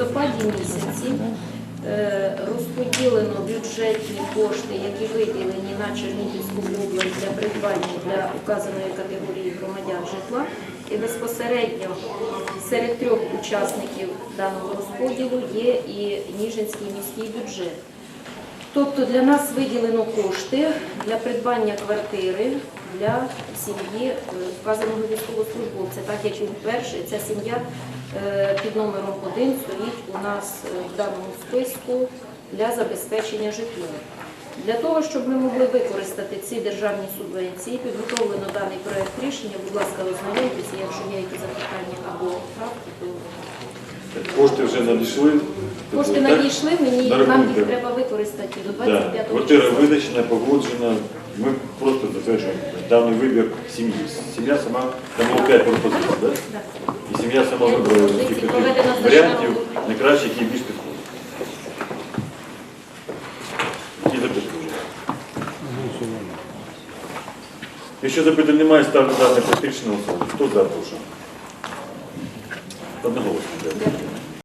листопаді місяці е, розподілено бюджетні кошти, які виділені на Чернігівську область для придбання для указаної категорії громадян житла. І безпосередньо серед трьох учасників даного розподілу є і Ніжинський міський бюджет. Тобто для нас виділено кошти для придбання квартири для сім'ї е, вказаного військовослужбовця, так як він перший, ця сім'я під номером один стоїть у нас е, в даному списку для забезпечення житлом. Для того, щоб ми могли використати ці державні субвенції, підготовлено даний проект рішення. Будь ласка, ознайомтеся, якщо є якісь запитання або правки, то Кошти вже надійшли. кошти Так? надійшли, мені На нам їх треба використати до Да. 25 Квартира числа. видачена, погоджена. Ми просто затверджуємо даний вибір сім'ї. Сім'я сама, там було 5 пропозицій, да? Да. Сім'я сама тих таких значна варіантів, найкраще, який більш підходить. Які запитання? Якщо запитань немає, ставлю дати практичне голосування. Хто за, прошу? Одноголосно. Дякую.